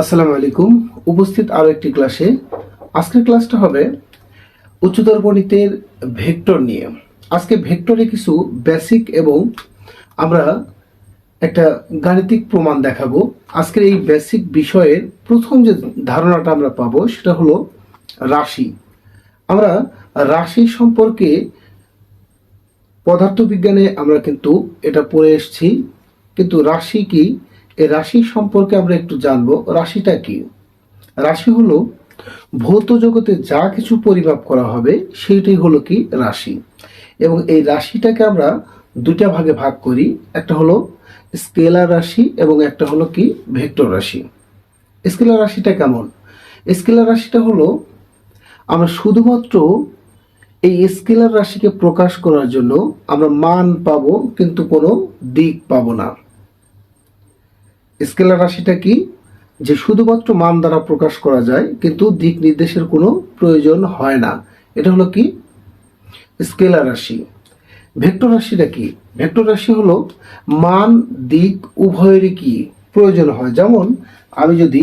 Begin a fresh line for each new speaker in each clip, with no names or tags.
আসসালামু আলাইকুম। উপস্থিত আরও একটি ক্লাসে। আজকের ক্লাসটা হবে উচ্চতর গণিতের ভেক্টর নিয়ে। আজকে ভেক্টরে কিছু বেসিক এবং আমরা একটা গাণিতিক প্রমাণ দেখাবো। আজকের এই বেসিক বিষয়ের প্রথম যে ধারণাটা আমরা পাবো সেটা হলো রাশি। আমরা রাশি সম্পর্কে পদার্থবিজ্ঞানে আমরা কিন্তু এটা পড়ে এসেছি। কিন্তু রাশি কি? এই রাশি সম্পর্কে আমরা একটু জানব। রাশিটা কি? রাশি হলো ভৌত জগতে যা কিছু পরিমাপ করা হবে, সেইটাই হলো কি রাশি। এবং এই রাশিটাকে আমরা দুটা ভাগে ভাগ করি। একটা হলো স্কেলার রাশি এবং একটা হলো কি ভেক্টর রাশি। স্কেলার রাশিটা কেমন? স্কেলার রাশিটা হলো আমরা শুধুমাত্র এই স্কেলার রাশিকে প্রকাশ করার জন্য আমরা মান পাবো, কিন্তু কোনো দিক পাবো না। স্কেলার রাশিটা কি? যে শুধুমাত্র মান দ্বারা প্রকাশ করা যায়, কিন্তু দিক নির্দেশের কোনো প্রয়োজন হয় না। এটা হলো কি? স্কেলার রাশি। ভেক্টর রাশিটা কি? ভেক্টর রাশি হলো মান, দিক উভয়েরই কি প্রয়োজন হয়। যেমন, আমি যদি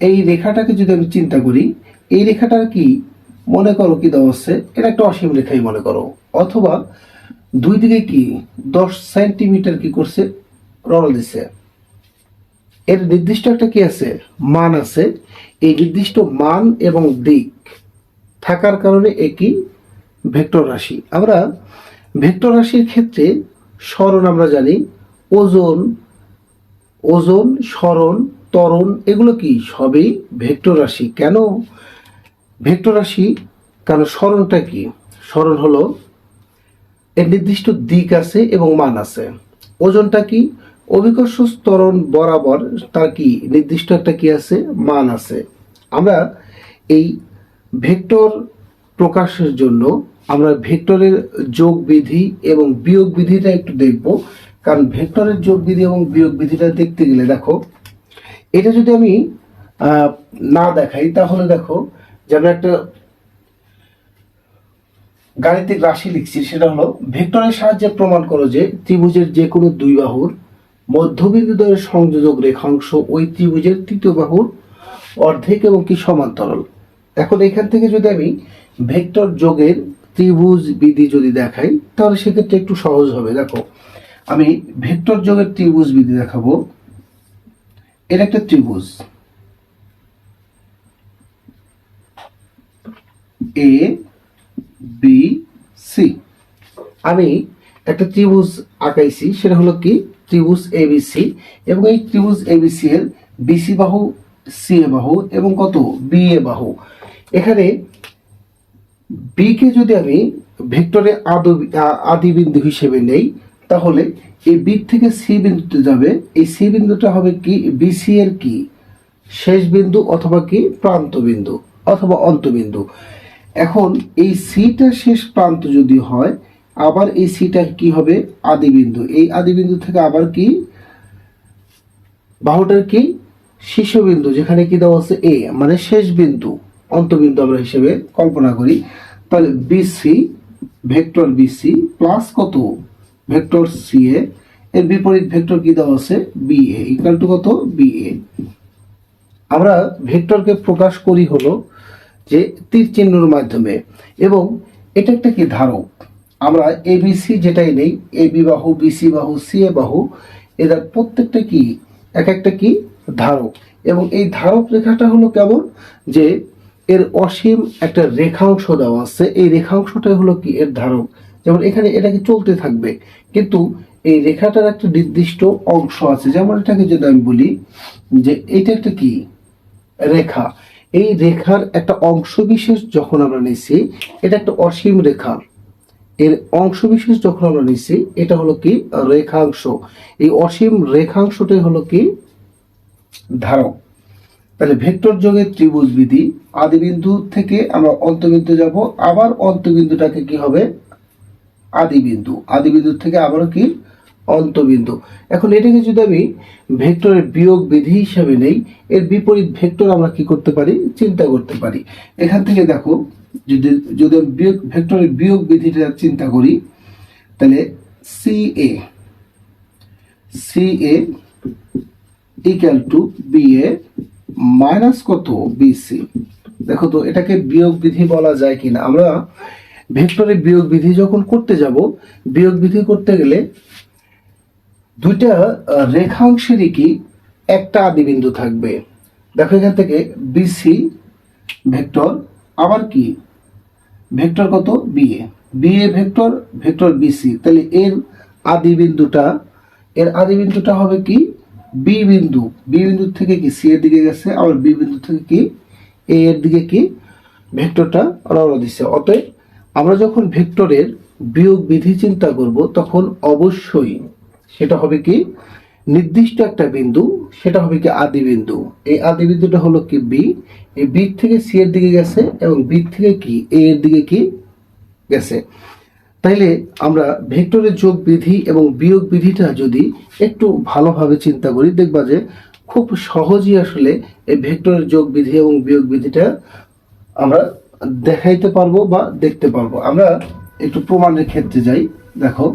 এই রেখাটাকে যদি আমি চিন্তা করি, এই রেখাটার কি মনে করো কি দেওয়া হচ্ছে এটা একটা অসীম রেখাই মনে করো। অথবা দুই দিকে কি দশ সেন্টিমিটার কি করছে? রল দিছে। এর নির্দিষ্ট একটা কি আছে? মান আছে। এই নির্দিষ্ট মান এবং দিক থাকার কারণে একই ভেক্টর রাশি। আমরা ভেক্টর রাশির ক্ষেত্রে স্মরণ আমরা জানি। ওজন ওজন, স্মরণ, ত্বরণ, এগুলো কি? সবই ভেক্টর রাশি। কেন? ভেক্টর রাশি কারণ স্মরণটা কি? স্মরণ হলো এর নির্দিষ্ট দিক আছে এবং মান আছে। ওজনটা কি? অভিকর্ষ স্তরণ বরাবর তার কি নির্দিষ্ট একটা কি আছে? মান আছে। আমরা এই ভেক্টর প্রকাশের জন্য আমরা ভেক্টরের যোগ বিধি এবং বিয়োগ বিধিটা একটু দেখব। কারণ ভেক্টরের যোগ বিধি এবং বিয়োগ বিধিটা দেখতে গেলে দেখো, এটা যদি আমি না দেখাই, তাহলে দেখো যে আমরা একটা গাণিতিক রাশি লিখছি, সেটা হলো ভেক্টরের সাহায্যে প্রমাণ করো যে ত্রিভুজের যে কোনো দুই বাহুর মধ্যবিন্দু দ্বয়ের সংযোজক রেখাংশ ওই ত্রিভুজের তৃতীয় বাহুর অর্ধেক এবং কি সমান্তরাল। এখন এখান থেকে যদি আমি ভেক্টর যোগের ত্রিভুজ বিধি যদি দেখাই, তাহলে সেক্ষেত্রে একটু সহজ হবে। দেখো, আমি ভেক্টর যোগের ত্রিভুজ বিধি দেখাবো। এটা একটা ত্রিভুজ। এ বি সি আমি একটা ত্রিভুজ আঁকাইছি, সেটা হলো কি? ত্রিভুজ এবিসি এবং এই ত্রিভুজ এবিসি এর বিসি বাহু সি এ বাহু এবং কত? বি এ বাহু। এখানে বি কে যদি আমি ভেক্টরে আদু, আদি বিন্দু হিসেবে নেই, তাহলে এই বি থেকে সি বিন্দুতে যাবে। এই সি বিন্দুটা হবে কি? বিসি এর কি? শেষ বিন্দু অথবা কি? প্রান্ত বিন্দু অথবা অন্তবিন্দু। এখন এই সিটা শেষ প্রান্ত যদি হয় আবার এই সিটা কি হবে? আদি বিন্দু এই আদি বিন্দু থেকে আবার কি? বাহুটার কি? শীর্ষবিন্দু, যেখানে কি দেওয়া আছে? এ মানে শেষ বিন্দু, অন্তবিন্দু আমরা হিসেবে কল্পনা করি। তাহলে বিসি ভেক্টর বিসি প্লাস কত? Vector C A. এর বিপরীত ভেক্টর কি দেওয়া আছে? B A. ইকাল টু কত? B A. আমরা ভেক্টরকে প্রকাশ করি হলো যে তীর চিহ্নর মাধ্যমে। এবং এটা একটা কি ধারক? আমরা এবিসি যেটাই নেই এ বি বাহু বিসি বাহু সি এ বাহু, এদের প্রত্যেকটা কি? এক একটা কি? ধারক। এবং এই ধারক রেখাটা হলো কেমন? যে এর অসীম একটা রেখাংশ দেওয়া আছে। এই রেখাংশটাই হলো কি? এর ধারক। যেমন এখানে এটাকে চলতে থাকবে? কিন্তু এই রেখাটার একটা নির্দিষ্ট অংশ আছে। যেমন এটাকে যদি আমি বলি যে এটা একটা কি? রেখা। এই রেখার একটা অংশ বিশেষ যখন আমরা নিছি, এটা একটা অসীম রেখা। এর অংশ বিশেষ যখন আমরা নিচ্ছি এটা হলো কি? রেখাংশ। এই অসীম রেখাংশটাই হলো কি? ধারক। তাহলে ভেক্টর যোগের ত্রিভুজ বিধি আদিবিন্দু থেকে আমরা অন্তবিন্দু যাব, আবার অন্তবিন্দুটাকে কি হবে? আদিবিন্দু। আদিবিন্দু থেকে আবারও কি? অন্তবিন্দু। এখন এটাকে যদি আমি ভেক্টরের বিয়োগ বিধি হিসাবে নেই, এর বিপরীত ভেক্টর আমরা কি করতে পারি? চিন্তা করতে পারি। এখান থেকে দেখো যদি যদি বিয়োগ, ভেক্টরের বিয়োগ বিধিটা চিন্তা করি, তাহলে C A C A equal to B A minus কত বিসি দেখো তো, এটাকে বিয়োগ বিধি বলা যায় কিনা। আমরা ভেক্টরের বিয়োগ বিধি যখন করতে যাব, বিয়োগ বিধি করতে গেলে দুইটা রেখাংশেরই কি একটা আদিবিন্দু থাকবে। দেখো এখান থেকে বিসি ভেক্টর, আবার কি? ভেক্টর কত? BA BA vector vector BC তাহলে এর আদি বিন্দুটা, এর আদি বিন্দুটা হবে কি? বি বিন্দু। বি বিন্দু থেকে কি সি এর দিকে গেছে? আবার বি বিন্দু থেকে কি? এ এর দিকে কি? ভেক্টরটা রওনা দিচ্ছে অতএব আমরা যখন ভেক্টরের বিয়োগ বিধি চিন্তা করব, তখন অবশ্যই সেটা হবে কি? নির্দিষ্ট একটা বিন্দু, সেটা হবে কি আদি বিন্দু। এই আদি বিন্দুটা হলো কি বি এই বি থেকে সি এর দিকে গেছে এবং বি থেকে কি এ এর দিকে কি গেছে। তাইলে আমরা ভেক্টরের যোগ বিধি এবং বিয়োগ বিধিটা যদি একটু ভালোভাবে চিন্তা করি, দেখবা যে খুব সহজেই আসলে এই ভেক্টরের যোগ বিধি এবং বিয়োগ বিধিটা আমরা দেখাইতে পারব বা দেখতে পারব। আমরা একটু প্রমাণের ক্ষেত্রে যাই, দেখো।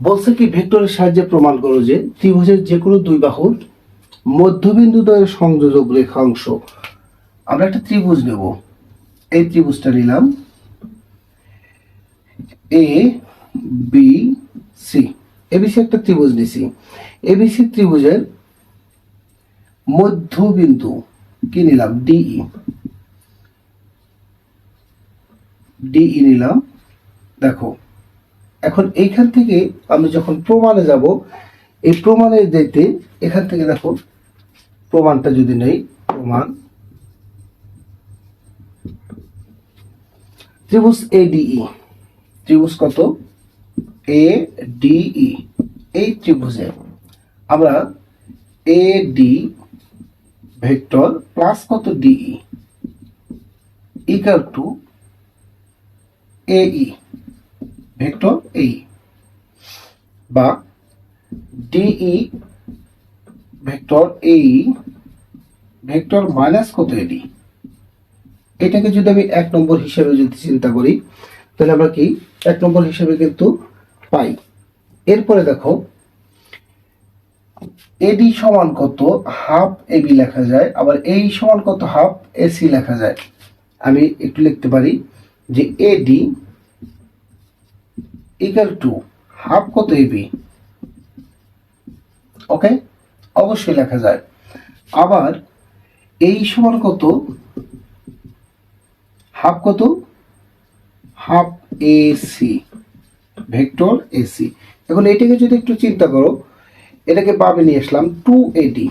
বলছে কি, ভেক্টরের সাহায্যে প্রমাণ করো যে ত্রিভুজের যে কোনো দুই বাহুর মধ্যবিন্দু দ্বয়ের সংযোজক রেখাংশ। আমরা একটা ত্রিভুজ নেব। এই ত্রিভুজটা নিলাম এ বি সি এবিসি একটা ত্রিভুজ নিছি। এবিসি ত্রিভুজের মধ্যবিন্দু কি নিলাম? ডিই ডিই নিলাম। দেখো এখন এইখান থেকে আমি যখন প্রমাণে যাব, এই প্রমাণে যেতে এখান থেকে দেখো, প্রমাণটা যদি নেই, প্রমাণ। ত্রিভুজ এডিই ত্রিভুজ কত? এ ডিই এই ত্রিভুজে আমরা এ ডি ভেক্টর প্লাস কত ডিই ইকাল টু এই ভেক্টর এই বা ডিই ভেক্টর এই ভেক্টর মাইনাস কত এডি এটাকে যদি আমি এক নম্বর হিসেবে যদি চিন্তা করি, তাহলে আমরা কি এক নম্বর হিসেবে কিন্তু পাই। এরপরে দেখো এডি সমান কত হাফ এবি লেখা যায়, আবার এই সমান কত হাফ এসি লেখা যায়। আমি একটু লিখতে পারি যে এডি ইকাল টু হাফ কত এবি ওকে অবশ্যই লেখা যায়। আবার এই সমান কত? হাফ কত? হাফ এসি ভেক্টর এসি এখন এটাকে যদি একটু চিন্তা করো, এটাকে পাবে নিয়ে আসলাম two AD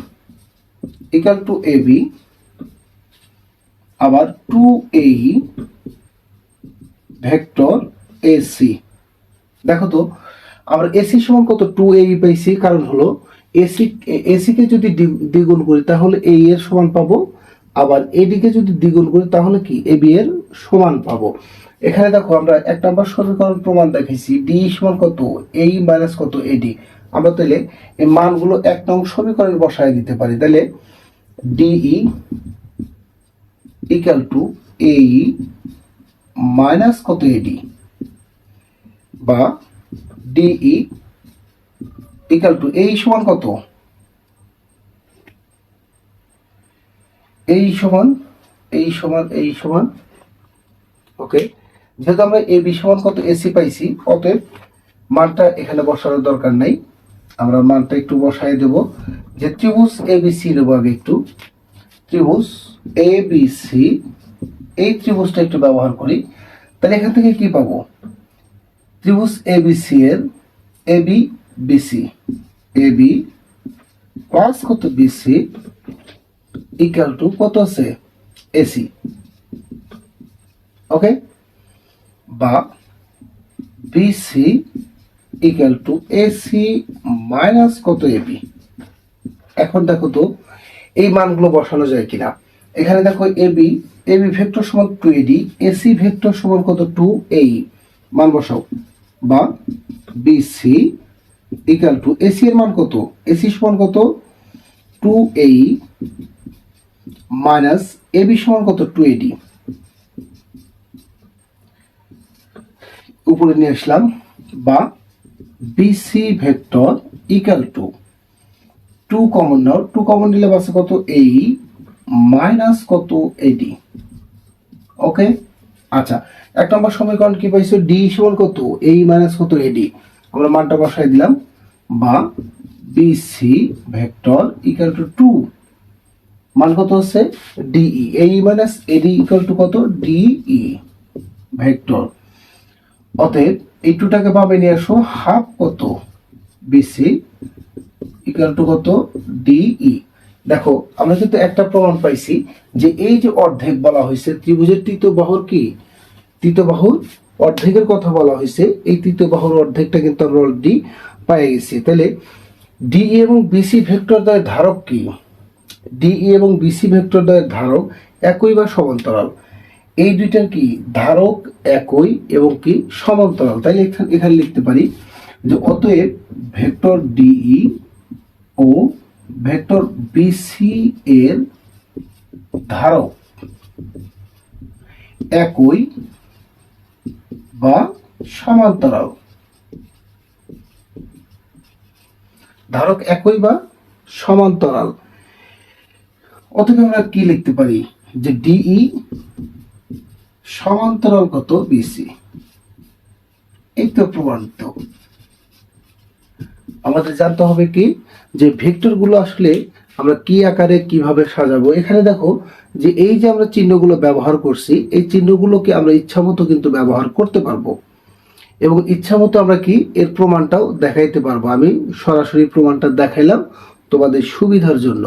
equal to AB আবার টু এই ভেক্টর এসি দেখো তো, আমরা এসি সমান কত? টু এই পাইছি কারণ হলো এসি এসিকে যদি দ্বি- দ্বিগুণ করি, তাহলে এ এর সমান পাবো। আবার এডিকে যদি দ্বিগুণ করি, তাহলে কি? এ বি এর সমান পাবো। এখানে দেখো, আমরা এক নম্বর সমীকরণ প্রমাণ দেখেছি ডি সমান কত? এই মাইনাস কত এডি আমরা তাহলে এই মানগুলো এক নং সমীকরণে বসায় দিতে পারি। তাহলে ডিই ইকাল টু এই মাইনাস কত এডি বা ডিই ইকাল টু এই সমান কত? এই সমান এই সমান এই সমান ওকে যেহেতু আমরা এ বি সমান কত এসি পাইছি, অতএব মানটা এখানে বসানোর দরকার নাই। আমরা মানটা একটু বসাই দেব। যে ত্রিভুজ এ বি সি নেব আগে একটু। ত্রিভুজ এ বি সি এই ত্রিভুজটা একটু ব্যবহার করি। তাহলে এখান থেকে কি পাবো? ত্রিভুজ এ বি সি এর A B BC A B plus কত বিসি ইকাল টু কত আছে? এসি ওকে বা BC equal to AC minus কত এবি এখন দেখো তো, এই মানগুলো বসানো যায় কিনা? এখানে দেখো এবি এবি ভেক্টর সমান টু এডি এসি ভেক্টর সমান কত? টু এই মান বসাও। বা বিসি ইকাল টু এসি এর মান কত? এসি সমান কত? টু এই মাইনাস এবি সমান কত? টু এডি উপরে নিয়ে আসলাম বা BC vector equal to two common now two common নিলে বাসে কত? এই মাইনাস কত? এডি ওকে আচ্ছা এক নম্বর সমীকরণ কি পাইছো? ডি সমান কত? এই মাইনাস কত? এডি আমরা মানটা বসাই দিলাম। বা BC vector equal to two মান কত হচ্ছে? ডিই এই মাইনাস এডি ইকুয়াল টু কত? DE vector. অতএব এই টুটাকে পাবে নিয়ে আসো। হাফ কত? বিসি ইকুয়াল টু কত? ডিই দেখো, আমরা কিন্তু একটা প্রমাণ পাইছি যে এই যে অর্ধেক বলা হয়েছে, ত্রিভুজের তৃতীয় বাহুর কি? তৃতীয় বাহুর অর্ধেকের কথা বলা হয়েছে, এই তৃতীয় বাহুর অর্ধেকটা কিন্তু আমরা অলরেডি পাই গেছি। তাহলে ডিই এবং বিসি ভেক্টর দ্বয়ের ধারক কি? ডিই এবং বিসি ভেক্টর দ্বয়ের ধারক একই বা সমান্তরাল। এই দুইটার কি? ধারক একই এবং কি? সমান্তরাল। তাইলে এখানে এখানে লিখতে পারি যে অতএব ভেক্টর ডিই ও ভেক্টর বিসি এর ধারক। একই বা সমান্তরাল। ধারক একই বা সমান্তরাল। অতএব আমরা কি লিখতে পারি? যে ডিই সমান্তরাল কত বিসি এই তো প্রমাণিত। আমাদের জানতে হবে কি? যে ভেক্টরগুলো আসলে আমরা কি আকারে কীভাবে সাজাবো? এখানে দেখো যে এই যে আমরা চিহ্নগুলো ব্যবহার করছি, এই চিহ্নগুলোকে আমরা ইচ্ছামতো কিন্তু ব্যবহার করতে পারব। এবং ইচ্ছামতো আমরা কি? এর প্রমাণটাও দেখাইতে পারব। আমি সরাসরি প্রমাণটা দেখাইলাম তোমাদের সুবিধার জন্য।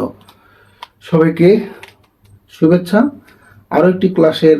সবাইকে শুভেচ্ছা। আরও একটি ক্লাসের